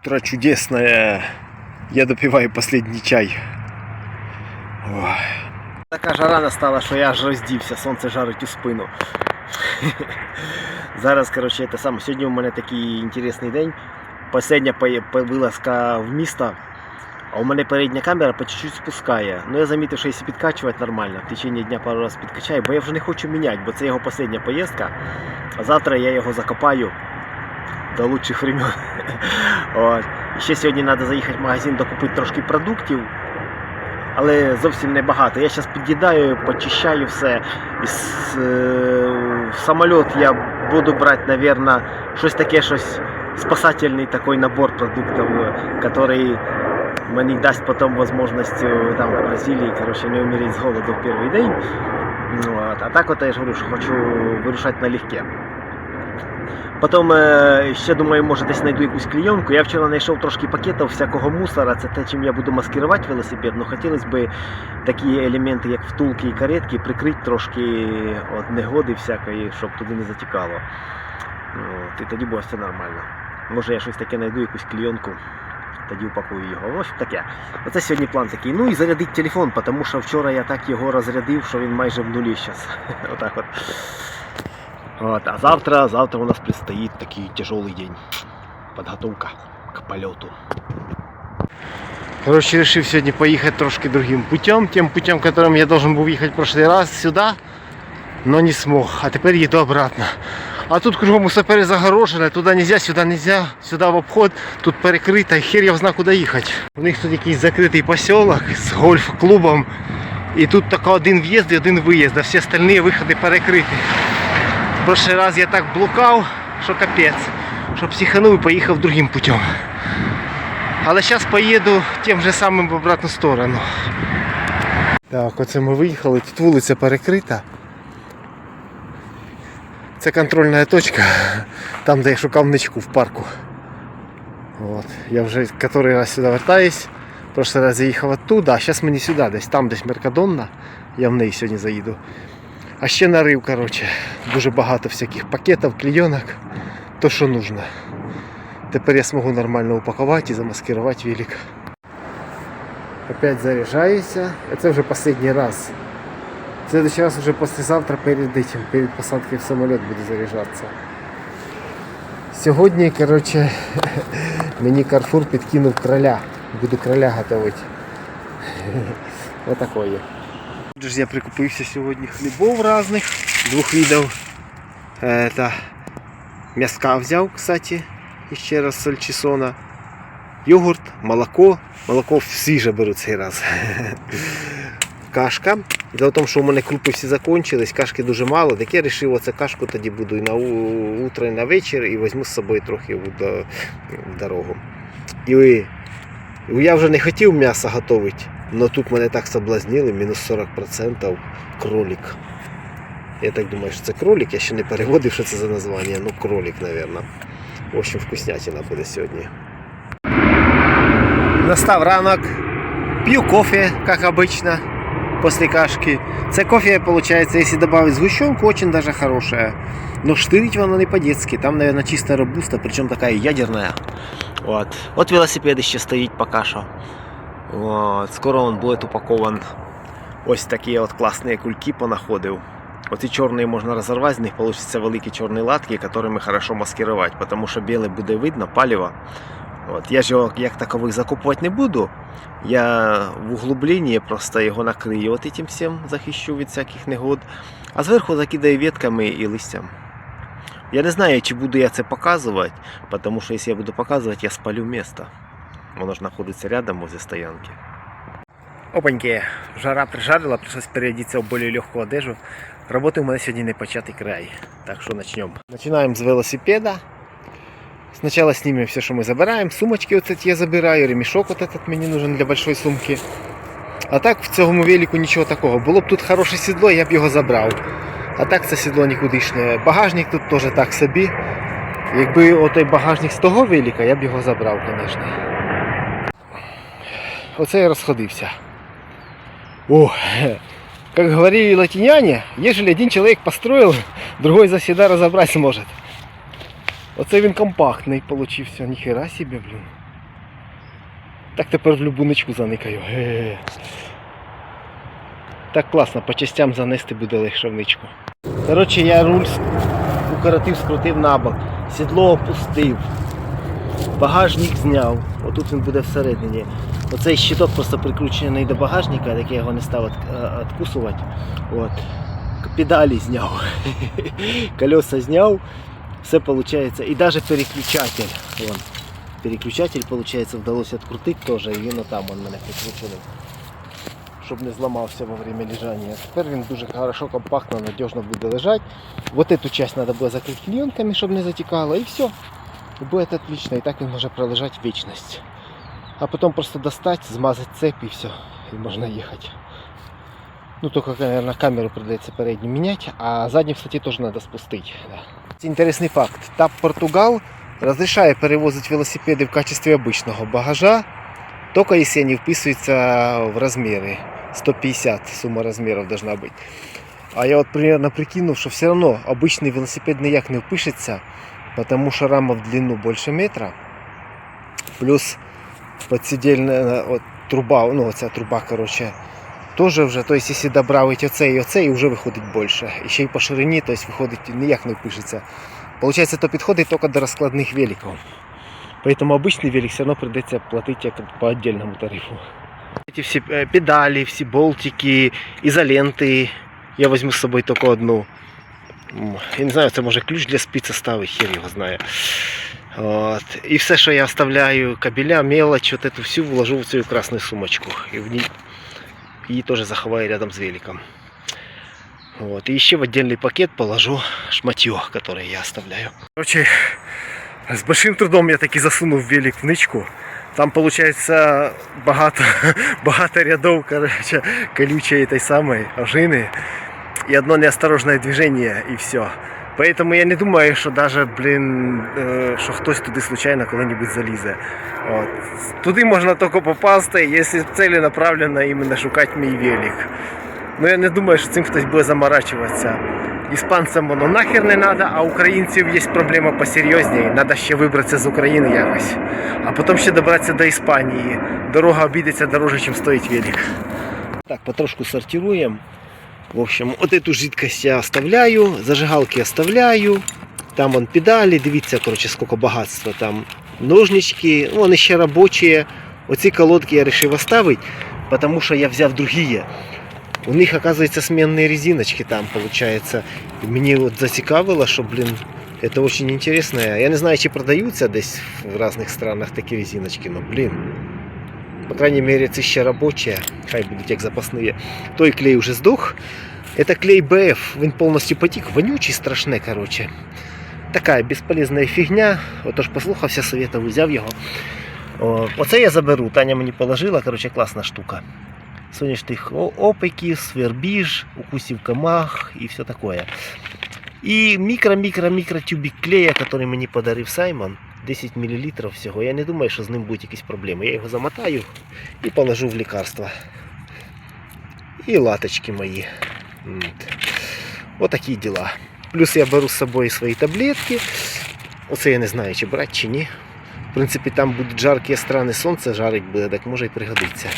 Утро чудесное. Я допиваю последний чай. Ой. Така жара настала, що я аж роздівся, сонце жарить у спину. Зараз, коротше, це саме. Сьогодні у мене такий інтересний день. Последня вилазка в місто. А у мене передня камера по чуть-чуть спускає. Ну я замітив, що якщо підкачувати нормально, в течение дня пару раз підкачаю, бо я вже не хочу міняти, бо це його остання поїздка. А завтра я його закопаю до лучших времен. От. Ще сьогодні треба заїхати в магазин докупити трошки продуктів. Але зовсім небагато. Я зараз під'їдаю, почищаю все. І с, е, в самоліт я буду брати, мабуть, щось таке, щось спасательний такий набор продуктів, який мені дасть потім можливість е, там в Бразилії коротше, не умереть з голоду в перший день. От. А так от я ж говорю, що хочу вирушати налегке. Потім е, ще думаю, може десь знайду якусь клейонку. Я вчора знайшов трошки пакетів всякого мусора. Це те, чим я буду маскувати велосипед. Ну хотілося б такі елементи, як втулки і каретки, прикрити трошки від негоди всякої, щоб туди не затікало. От, і тоді буде все нормально. Може я щось таке знайду, якусь клейонку Тоді упакую його. В общем, таке. Оце сьогодні план такий. Ну і зарядити телефон, тому що вчора я так його розрядив, що він майже в нулі зараз. Отак от. Вот, а завтра, завтра у нас предстоит такий тяжелый день. Подготовка к полету. Короче, решил сегодня поехать трошки другим путем. Тем путем, которым я должен был ехать в прошлый раз сюда, но не смог. А теперь еду обратно. А тут кругом усе перезагорожене, туди нельзя, сюди нельзя, сюди в обход, тут перекрито, і хер я знаю, куди їхати. У них тут якийсь закритий поселок з гольф-клубом. І тут тільки один в'їзд і один виїзд, а всі остальні виходи перекриті. В прошлый раз я так блукав, що капець, що психанув і поїхав другим путем. Але зараз поїду тим же самим в обратну сторону. Так, оце ми виїхали, тут вулиця перекрита. Це контрольна точка, там де я шукав ничку в парку. От. Я вже який раз сюди вертаюсь. В прошлый раз я їхав оттуда, а зараз мені сюди десь, там десь Меркадонна. Я в неї сьогодні заїду. А ще нарив, коротше, дуже багато всяких пакетів, клейонок, то що нужно. Тепер я зможу нормально упакувати і замаскувати велик. Опять заряджаюся. Це вже останній раз. В следующий раз уже послезавтра перед этим, перед посадкой в самоліт буду заряджатися. Сьогодні, коротше, мені Карфур підкинув кроля. Буду кроля готувати. Отакої. Отже я прикупився сьогодні хлібов різних, двох видів. Это, м'яска взяв, кстати, і ще раз сальчисона. Йогурт, молоко. Молоко свіже беру цей раз. Кашка. Дело в тому, що у мене крупи всі закончились, кашки дуже мало, так я вирішив оце кашку тоді буду і на утро, і на вечір, і візьму з собою трохи в, дорогу. І я вже не хотів м'ясо готувати, але тут мене так соблазнили, мінус 40% кролик. Я так думаю, що це кролик, я ще не переводив, що це за названня, ну кролик, мабуть. В общем, вкуснятина буде сьогодні. Настав ранок, п'ю кофе, як обычно, после кашки. Це кофе, получается, если добавить сгущенку, очень даже хорошая. Но штырить воно не по-детски. Там, наверное, чистая робуста, причем такая ядерная. Вот. Вот велосипед еще стоит пока що. Вот. Скоро он буде упакован. Ось такі от класні кульки понаходив. Оці чорні можна розірвати, з них получаться великі чорні латки, якими хорошо маскировать, тому що біле буде видно, палево. От. Я ж його як такових закупувати не буду. Я в углубленні просто його накрию от этим всім, захищу від всяких негод, а зверху закидаю ветками і листям. Я не знаю, чи буду я це показувати, тому що якщо я буду показувати, я спалю місто. Воно ж знаходиться рядом возле стоянки. Опаньки, жара прижарила, пришлось переодеться в более легкую одежу. Роботи у мене сьогодні не початий край. Так що почнемо. Починаємо з велосипеда. Сначала снимем все, что мы забираем. Сумочки вот эти я забираю, ремешок вот этот мені нужен для большой сумки. А так в цьому велику нічого такого. Було б тут хороше сідло, я б його забрав. А так це сідло нікудишнє. Багажник тут теж так собі. Якби отой багажник з того велика, я б його забрав, звісно. Оце я розходився. О, Как говорили латиняне, ежели один человек построил, другой за всегда разобрать сможет. Оце він компактний получився, ніхера себе, блін. Так тепер в любу ничку заникаю. Ге. Так класно, по частям занести буде легше в ничку. Коротше, я руль укоротив, скрутив на бок, сідло опустив, багажник зняв. Отут він буде всередині. Оцей щиток просто прикручений до багажника, так я його не став от- откусувати. От. Педалі зняв. Колеса зняв. Все виходить. І навіть переключатель. Вон. Переключатель, виходить, вдалося відкрутити теж, і він отам он мене прикручений. Щоб не зламався во время лежання. Тепер він дуже хорошо, компактно, надіжно буде лежати. Вот эту часть треба буде закрити клеенками, щоб не затікало, і все. І буде отлично, і так він може пролежати вічність. А потом просто достать, змазать цепь и все. И можно ехать. Ну, только, наверное, камеру придется переднюю менять, а заднюю, кстати, тоже надо спустить. Да. Интересный факт. ТАП Португал разрешает перевозить велосипеды в качестве обычного багажа, только если они вписываются в размеры. 150 сумма размеров должна быть. А я вот примерно прикинул, что все равно обычный велосипед никак не впишется, потому что рама в длину больше метра. Плюс подсидельна от, труба, ну оця труба, коротше, теж вже, тобто, якщо добавити оце і оце, і вже виходить більше. І ще й по ширині, тобто виходить ніяк не впишеться. Получається, то підходить тільки до розкладних великів. Поэтому обычный велик все равно придется платить як по отдельному тарифу. Эти все э, педали, все болтики, изоленты. Я возьму с собой только одну. М, Я не знаю, це може ключ для спиці ставить, хер його знає. От. І все, що я оставляю, кабеля, мелочь, вот эту всю вложу в цю красную сумочку. І в ній її теж заховаю рядом з великом. Вот. И еще в отдельный пакет положу шматье, которое я оставляю. Короче, с большим трудом я таки засунув велик в нычку. Там получается багато, багато рядов короче, колючей этой самой ожины. И одно неосторожное движение, и все. Поэтому я не думаю, що даже, блін, що хтось туди случайно коли-небудь залізе. От. Туди можна тільки попасти, якщо целенаправленно іменно шукати мій велик. Ну я не думаю, що цим хтось буде заморачуватися. Іспанцям воно нахер не треба, а українців є проблема посерйозніше. Треба ще вибратися з України якось. А потім ще добратися до Іспанії. Дорога обійдеться дороже, ніж стоїть велик. Так, потрошку сортируємо. В общем, вот эту жидкость я оставляю, зажигалки оставляю. Там вон педалі, дивіться, короче, сколько багатства. Там ножнички, ну, вони ще робочі. Оці колодки я вирішив оставити, потому що я взяв другі. У них, оказывается, сменные резиночки там, получается. І мені от зацікавило, що, блін, это очень интересно. Я не знаю, чи продаються десь в разных странах такі резиночки, но, блін. По крайней мере, це ще робочі, хай будуть як запасні. Той клей уже здох. Это клей BF, він повністю потік, вонючий страшне, короче. Така безполезна фігня. Отож послухався советів, взяв його. О, оце я заберу. Таня мені положила, короче, класна штука. Соняшних о- опиків, свербіж, укусів комах і все таке. І мікро-мікро-мікро тюбик клея, який мені подарив Саймон. 10 мл всього. Я не думаю, що з ним будуть якісь проблеми. Я його замотаю і положу в лікарство. І латочки мої. От. Отакі діла. Плюс я беру з собою свої таблетки. Оце я не знаю, чи брати, чи ні. В принципі, там будуть жаркі страни, сонце жарить буде, так може і пригодиться.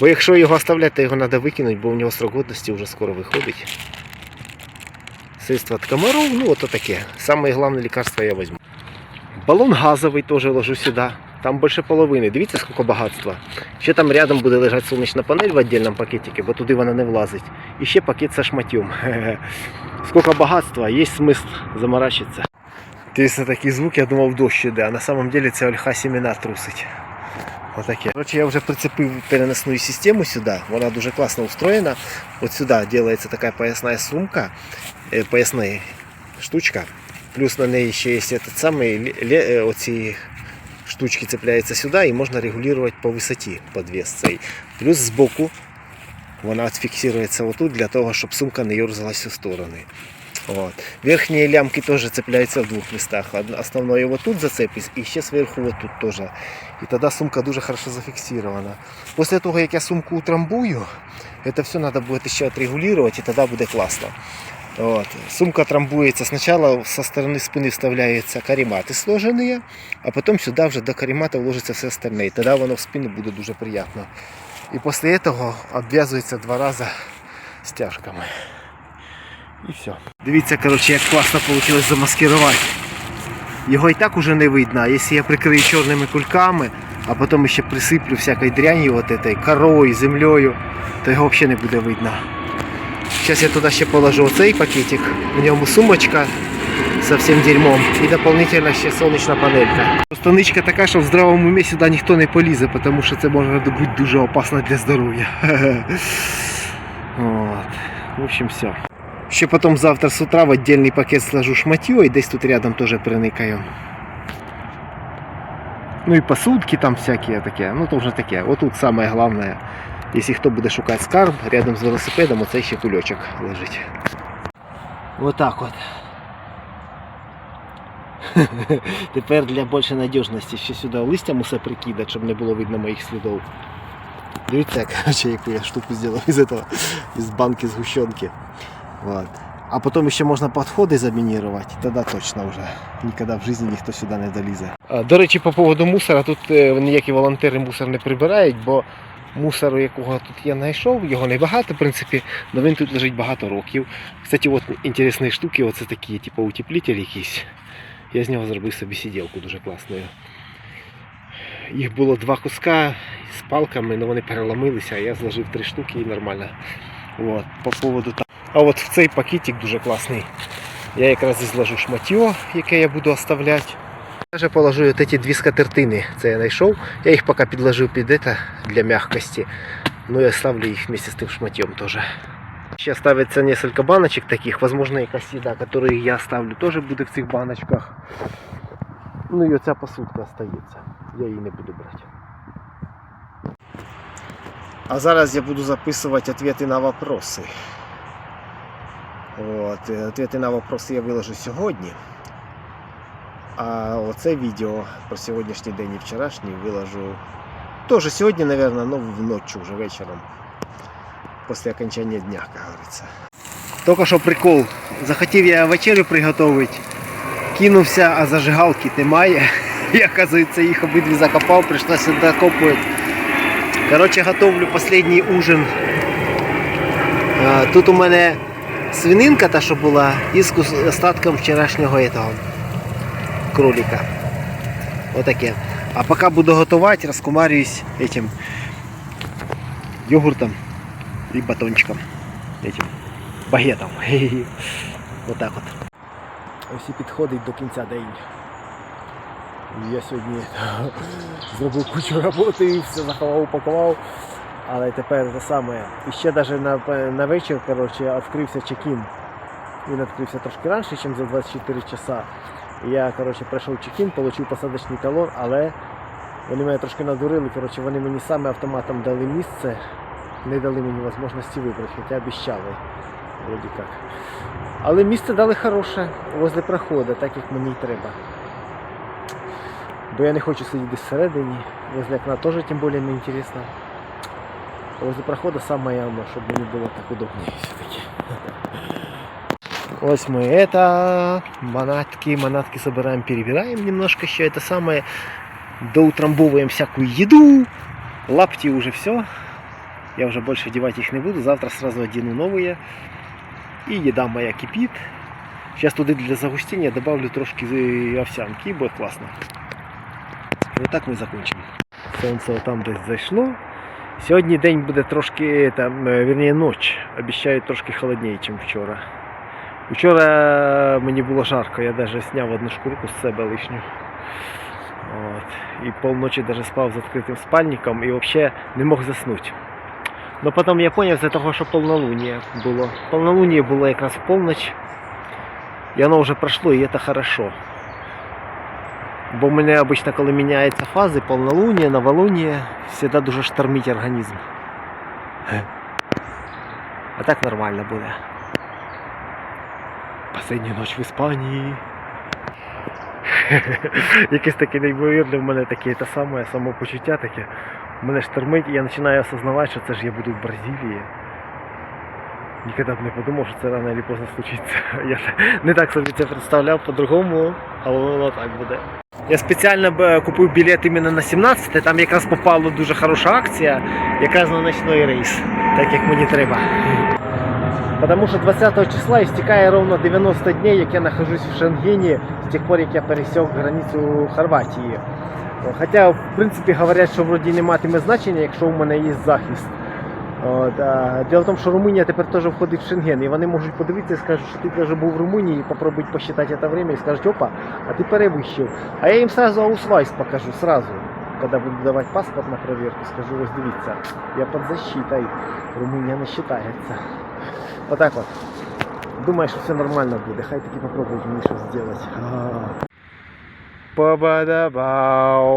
Бо якщо його оставляти, то його треба викинути, бо в нього срок годності вже скоро виходить. Средство от комаров, ну вот таке. Самое главное лекарство я возьму. Баллон газовий теж ложу сюди. Там більше половини. Дивіться, скільки багатства. Ще там рядом буде лежати сонячна панель в віддільному пакетику, бо туди вона не влазить. І ще пакет со шматьом. Скільки багатства, є смисл заморачитися. Дивіться, такий звук, я думав дощ іде, а на самом деле це ольха семена трусить. Отаке. Короче, я вже прицепив переносну систему сюди. Вона дуже класно устроєна. От сюди робиться така поясна сумка, е, поясна штучка. Плюс на неї ще є этот самий, ле- ле- е, оці штучки цепляються сюди і можна регулювати по висоті подвес цей. Плюс збоку вона от фіксується отут для того, щоб сумка не юрзалась у сторони. Вот. Верхние лямки тоже цепляются в двух местах. Од- Основное вот тут зацепись, и ще сверху вот тут тоже. И тогда сумка дуже хорошо зафиксирована. После того, як я сумку утрамбую, это все надо будет еще отрегулировать, и тогда будет классно. Вот. Сумка трамбуется. Сначала со стороны спины вставляются карематы сложенные, а потом сюда вже до каремата вложится все остальное. И тогда воно в спину буде дуже приятно. І після цього обв'язується два рази стяжками. І все. Дивіться, коротше, як класно вийшло замаскирувати. Його і так уже не видно, а якщо я прикрию чорними кульками, а потім ще присиплю всякою дрянью, вот этой, корою, землею, то його взагалі не буде видно. Зараз я туди ще положу оцей пакетик, в ньому сумочка со всім дерьмом і дополнительно ще сонячна панелька. Просто ничка така, що в здравому умі сюди ніхто не полізе, тому що це може бути дуже опасно для здоров'я. От. В общем, все. Ще потім завтра з утра в отдельний пакет сложу шматье і десь тут рядом теж приникаю. Ну і посудки там всякі таке. Ну то вже таке. Отут саме головне. Якщо хто буде шукати скарб, рядом з велосипедом оцей ще кульочок лежить. Отак от. Тепер для більшої надіжності ще сюди листям усе прикидати, щоб не було видно моїх слідів. Дивіться, короче, яку я штуку зробив із этого, із банки згущенки. Вот. А потом еще можно подходы заминировать, тогда точно уже никогда в жизни ніхто сюди не долізе. До речі, по поводу мусора, тут е, ніякі волонтери мусор не прибирають, бо мусору, якого тут я знайшов, його небагато, в принципі, але він тут лежить багато років. Кстати, от інтересні штуки, оце такі, типу утеплитель якийсь. Я з нього зробив собі сиділку дуже класною. Їх було два куска з палками, але вони переламилися, а я зложив три штуки і нормально. От, по поводу А от в цей пакетик дуже класний. Я якраз і зложу шматьо, яке я буду оставляти. Даже положу от ці дві скатертини, це я знайшов. Я їх поки підложив під это для мягкости. Ну я оставлю їх вместе з тим шматьем тоже. Ще ставиться несколько баночек таких, возможно, якась їда, которые я оставлю, тоже буде в цих баночках. Ну і оця посудка остається. Я її не буду брати. А зараз я буду записувати ответы на вопросы. От, е, ответы на вопроси я виложу сьогодні. А оце відео про сьогоднішній день і вчорашній виложу теж сьогодні, мабуть, ну вночі вже вечором. Після окончання дня, як говориться. Тільки що прикол. Захотів я вечерю приготувати, кинувся, а зажигалки немає. І, оказується, їх обидві закопав, прийшлося докопувати. Коротше, готовлю останній ужин. Тут у мене свининка та, що була, із остатком вчорашнього этого, кролика. Отаке. А поки буду готувати, розкумарююсь этим йогуртом і батончиком. Этим багетом. Отак от. Ось і підходить до кінця день. Я сьогодні зробив кучу роботи все заховав, упакував. Але тепер те саме. І ще навіть на, на вечір коротше, відкрився чекін. Він відкрився трошки раніше, ніж за 24 часа. Я коротше, пройшов чекін, отримав посадочний талон, але вони мене трошки надурили. Коротше, вони мені саме автоматом дали місце, не дали мені можливості вибрати, хоча обіщали. Вроді як. Але місце дали хороше возле проходу, так як мені й треба. Бо я не хочу сидіти всередині, возле окна теж тим більше не інтересно. Возле прохода самое оно, чтобы мне было так удобнее все-таки. Ось мы это, манатки, манатки собираем, перебираем немножко еще это самое. Доутрамбовываем всякую еду. Лапти уже все. Я уже больше одевать их не буду. Завтра сразу одену новые. И еда моя кипит. Сейчас туда для загустения добавлю трошки э, овсянки и будет классно. І отак ми закончимо. Сонце там десь зайшло. Сьогодні день буде трошки, там, е, вірніше, ніч. Обіцяють трошки холодніше, ніж вчора. Вчора мені було жарко, я навіть зняв одну шкурку з себе лишню. От. І полночі навіть спав з відкритим спальником і взагалі не мог заснути. Но потім я зрозумів з-за того, що полнолуние було. Полнолуние було якраз в полночь. І воно вже пройшло, і це хорошо. Бо в мене обично, коли міняються фази, полнолуние, новолуние, завжди дуже штормить організм. А так нормально буде. Последня ніч в Іспанії. Якесь таке неймовірне в мене таке те саме самопочуття таке. Мене штормить і я починаю осознавати, що це ж я буду в Бразилії. Ніколи б не подумав, що це рано чи поздно случиться. Я не так собі це представляв по-другому, але воно так буде. Я спеціально б, купив білет іменно на 17, там якраз попала дуже хороша акція, якраз на ночний рейс, так як мені треба. Потому що 20 числа істікає ровно 90 днів, як я нахожусь в Шенгені з тих пор, як я пересек границю Хорватії. Хоча, в принципі, говорять, що вроді не матиме значення, якщо у мене є захист. От, а, Діло в тому, що Румунія тепер теж входить в Шенген, і вони можуть подивитися і скажуть, що ти вже був в Румунії, і попробують посчитати це время і скажуть, опа, а ти перевищив. А я їм сразу аусвайс покажу, сразу. Когда буду давати паспорт на проверку, скажу, ось дивіться, я під защитой, Румунія не вважається. Отак от. Думаю, що все нормально буде. Хай таки попробують мені щось зробити. Па-ба-да-бау.